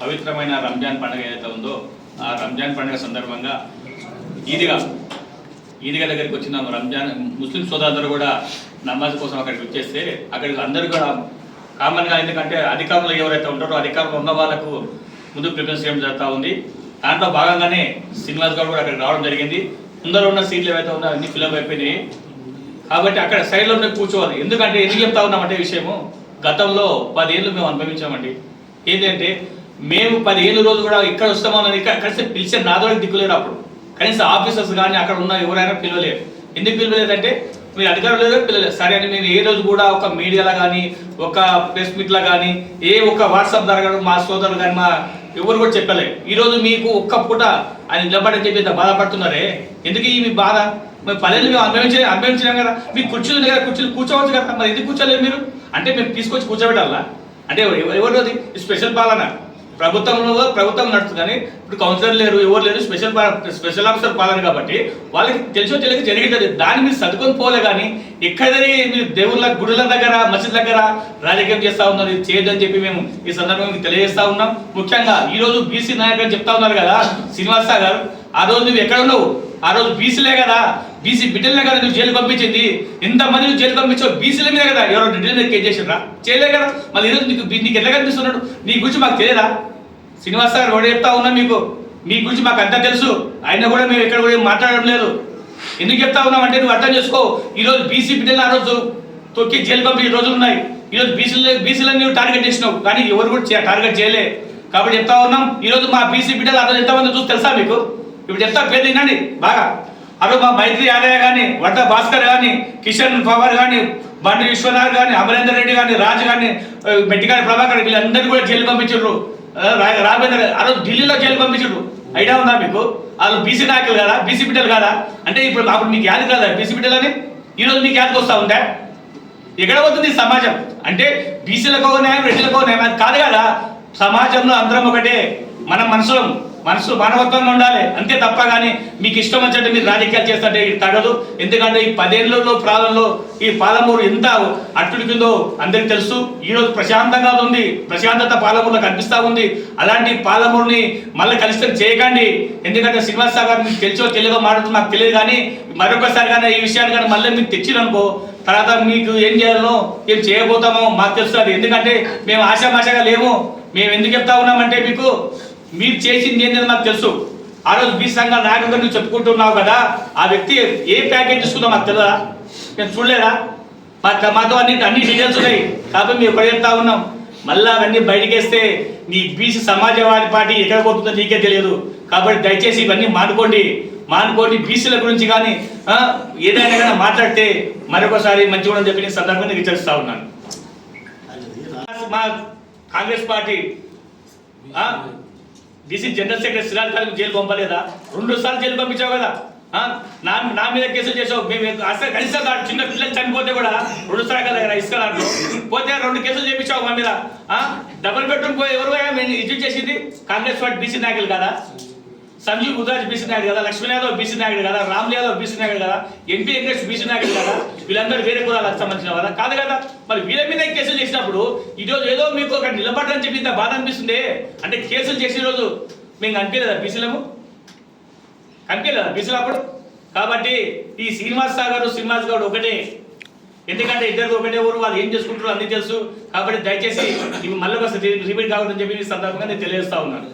పవిత్రమైన రంజాన్ పండుగ ఏదైతే ఉందో ఆ రంజాన్ పండుగ సందర్భంగా ఈద్గా ఈద్గా దగ్గరికి వచ్చిన రంజాన్ ముస్లిం సోదరులందరూ కూడా నమాజ్ కోసం అక్కడికి వచ్చేస్తే అక్కడికి అందరూ కూడా కామన్గా ఎందుకంటే అధికారులు ఎవరైతే ఉంటారో అధికారులు ఉన్న వాళ్ళకు ముందు ప్రిఫరెన్స్ చేయడం జరుగుతూ ఉంది. దాంట్లో భాగంగానే శ్రీనివాస్ గారు కూడా అక్కడికి రావడం జరిగింది. ముందర ఉన్న సీట్లు ఏవైతే ఉన్నాయో అన్ని ఫిలప్ అయిపోయినాయి. కాబట్టి అక్కడ సైడ్లో కూర్చోవాలి. ఎందుకంటే ఎందుకు చెప్తా ఉన్నామంటే విషయము? గతంలో పదేళ్ళు మేము అనుభవించామండి. ఏంటంటే మేము పదిహేను రోజులు కూడా ఇక్కడ వస్తామని ఇక్కడ కలిసి పిలిచే నాదోడికి దిక్కులేరు అప్పుడు. కనీసం ఆఫీసర్స్ కానీ అక్కడ ఉన్న ఎవరైనా పిలవలేరు. ఎందుకు పిలవలేదంటే మీరు అధికారులు లేదో పిల్లలేదు సరే అని మేము ఏ రోజు కూడా ఒక మీడియాలో కానీ ఒక ప్రెస్ మీట్లో కానీ ఏ ఒక వాట్సాప్ ద్వారా కానీ మా సోదరులు కానీ మా ఎవరు కూడా చెప్పలేదు ఈ రోజు మీకు ఒక్క పూట ఆయన నిలబడని చెప్పి ఇంత బాధపడుతున్నారే? ఎందుకు ఈ మీ బాధ? మేము పల్లెలు మేము అనుభవించే అనుభవించినాం కదా. మీ కుర్చీలు కదా కుర్చీలు కూర్చోవచ్చు కదా. మరి ఎందుకు కూర్చోలేదు మీరు? అంటే మేము తీసుకొచ్చి కూర్చోబెట్టాలా? అంటే ఎవరు ఎవరిది స్పెషల్ పాలన. ప్రభుత్వంలో ప్రభుత్వం నడుస్తుంది. కానీ ఇప్పుడు కౌన్సిలర్ లేరు ఎవరు లేరు స్పెషల్ స్పెషల్ ఆఫీసర్ పాలన కాబట్టి వాళ్ళకి తెలిసో తెలియక జరిగింది. దాన్ని మీరు సర్దుకొని పోలే కానీ ఎక్కడ మీరు దేవుళ్ళ గుడుల దగ్గర మసీద్ దగ్గర రాజకీయం చేస్తా ఉన్నారు ఇది అని చెప్పి మేము ఈ సందర్భంగా మీకు తెలియజేస్తా ఉన్నాం. ముఖ్యంగా ఈ రోజు బీసీ నాయకులు చెప్తా ఉన్నారు కదా శ్రీనివాస గారు ఆ రోజు నువ్వు ఎక్కడ ఉన్నావు? ఆ రోజు బీసీలే కదా. బీసీ బిడ్డలే కదా నువ్వు జైలు పంపించింది. ఇంతమంది నువ్వు జైలు పంపించావు బీసీల మీద కదా. ఎవరో బిడ్డల మీద కేసు చేయలే కదా. మళ్ళీ ఈరోజు నీకు నీకు ఎట్లా కనిపిస్తున్నాడు? నీ గురించి మాకు తెలియదా? శ్రీనివాస్ గారు కూడా చెప్తా ఉన్నా మీకు. మీ గురించి మాకు అంతా తెలుసు. అయినా కూడా మేము ఎక్కడ కూడా మాట్లాడడం లేదు. ఎందుకు చెప్తా ఉన్నాం అంటే నువ్వు అర్థం చేసుకో. ఈరోజు బీసీ బిడ్డలు ఆ రోజు తొక్కి జైలు పంపించే రోజులు ఉన్నాయి. ఈరోజు బీసీలు బీసీలను నువ్వు టార్గెట్ చేసినావు. కానీ ఎవరు కూడా టార్గెట్ చేయలే. కాబట్టి చెప్తా ఉన్నాం. ఈరోజు మా బీసీ బిడ్డలు ఆ రోజు ఎంతమంది చూసి తెలుసా మీకు? ఇప్పుడు చెప్తా పేరు తినండి బాగా. అప్పుడు మా మైత్రి యాదయ్య కానీ వడ్డ భాస్కర్ కానీ కిషన్ పవర్ కానీ బండి విశ్వనాథ్ కానీ అమరేందర్ రెడ్డి కానీ రాజు కానీ మెట్టిగారి ప్రభాకర్ వీళ్ళందరినీ కూడా జైలు పంపించారు రాఘవేంద్ర ఆ రోజు ఢిల్లీలో జైలు పంపించారు ఐడియా ఉందా మీకు? వాళ్ళు బీసీ నాయకులు కదా బీసీ బిడ్డలు కదా. అంటే ఇప్పుడు అప్పుడు మీకు యాది కదా బీసీ బిడ్డలని? ఈరోజు మీకు యాదకి వస్తా ఉందా? ఎక్కడ పోతుంది సమాజం? అంటే బీసీలకు న్యాయం రెడ్డిలకు న్యాయం. అది కాదు కదా సమాజంలో అందరం ఒకటే మనం మనుషులం. మనసు మానవత్వంగా ఉండాలి. అంతే తప్ప కానీ మీకు ఇష్టం వచ్చినట్టు మీరు రాజకీయాలు చేస్తుంటే ఇది తగదు. ఎందుకంటే ఈ పదేళ్ళలో ప్రాణంలో ఈ పాలమూరు ఎంత అట్టుడికిందో అందరికి తెలుసు. ఈ రోజు ప్రశాంతంగా ఉంది. ప్రశాంతత పాలమూరులో కనిపిస్తూ ఉంది. అలాంటి పాలమూరుని మళ్ళీ కలిసి చేయకండి. ఎందుకంటే శ్రీనివాస్ సాగర్ మీకు తెలిసో తెలియదో మాట్లాడుతూ నాకు తెలియదు కానీ మరొకసారి కానీ ఈ విషయాన్ని కానీ మళ్ళీ మీకు తెచ్చిరనుకో తర్వాత మీకు ఏం చేయాలో ఏం చేయబోతామో మాకు తెలుస్తుంది ఎందుకంటే మేము ఆశామాషగా లేము. మేము ఎందుకు చెప్తా ఉన్నామంటే మీకు మీరు చేసింది ఏంటని మాకు తెలుసు. ఆ రోజు బీ సంఘాల నాయకుడిగా నువ్వు చెప్పుకుంటున్నావు కదా ఆ వ్యక్తి ఏ ప్యాకేజ్ తీసుకుందో మాకు తెలియదా మేము చూడలేదా? మా మాతో అన్ని అన్ని డీటెయిల్స్ ఉన్నాయి. కాబట్టి మేము ఎక్కడ చెప్తా ఉన్నాం? మళ్ళీ అవన్నీ బయటికి వేస్తే నీ బీసీ సమాజవాది పార్టీ ఎక్కడ పోతుందో నీకే తెలియదు. కాబట్టి దయచేసి ఇవన్నీ మానుకోండి. మానుకోండి బీసీల గురించి కానీ ఏదైనా కానీ మాట్లాడితే మరొకసారి మంచి కూడా చెప్పి నేను సందర్భంగా హెచ్చరిస్తా ఉన్నాను మా Congress party BC general secretary Siraj Khan jail పంపలేదా? రెండు సార్లు జైలు పంపించావు కదా? నా నా మీద కేసులు చేసావు. మేము అసలు కనీసం చిన్న పిల్లలు చనిపోతే కూడా రెండు సార్లు కదా ఇసుక దాంట్లో పోతే రెండు కేసులు చేపించావు మా మీద. డబుల్ బెడ్రూమ్ పోయి ఎవరు పోయా? మేము ఇది చేసింది కాంగ్రెస్ పార్టీ బీసీ నాయకులు కదా. సంజీవ్ గుజరాజ్ బీసీ నాయుడు కదా. లక్ష్మీ యాదవ్ బీసీ నాయుడు కదా. రామ్ యాదవ్ బీసీ నాయుడు కదా. ఎంపీ వెంకటేష్ బీసీ నాయుడు కదా. వీళ్ళందరూ వేరే కులాలకు సంబంధించిన వాళ్ళ కాదు కదా? మరి వీళ్ళ మీద కేసులు చేసినప్పుడు ఈరోజు ఏదో మీకు ఒక నిలబడని చెప్పి ఇంత బాధ అనిపిస్తుంది? అంటే కేసులు చేసిన రోజు మేము కనిపించలేదా బీసీలము కనిపించలేదా బీసీలు అప్పుడు? కాబట్టి ఈ శ్రీనివాస్ సాగర్ శ్రీనివాస్ గౌడ్ ఒకటే. ఎందుకంటే ఇద్దరు ఒకటే ఊరు వాళ్ళు ఏం చేసుకుంటారో అన్ని తెలుసు. కాబట్టి దయచేసి ఇవి మళ్ళీ ఒకసారి రిపీట్ కావద్దని చెప్పి ఈ సందర్భంగా నేను తెలియజేస్తా ఉన్నాను.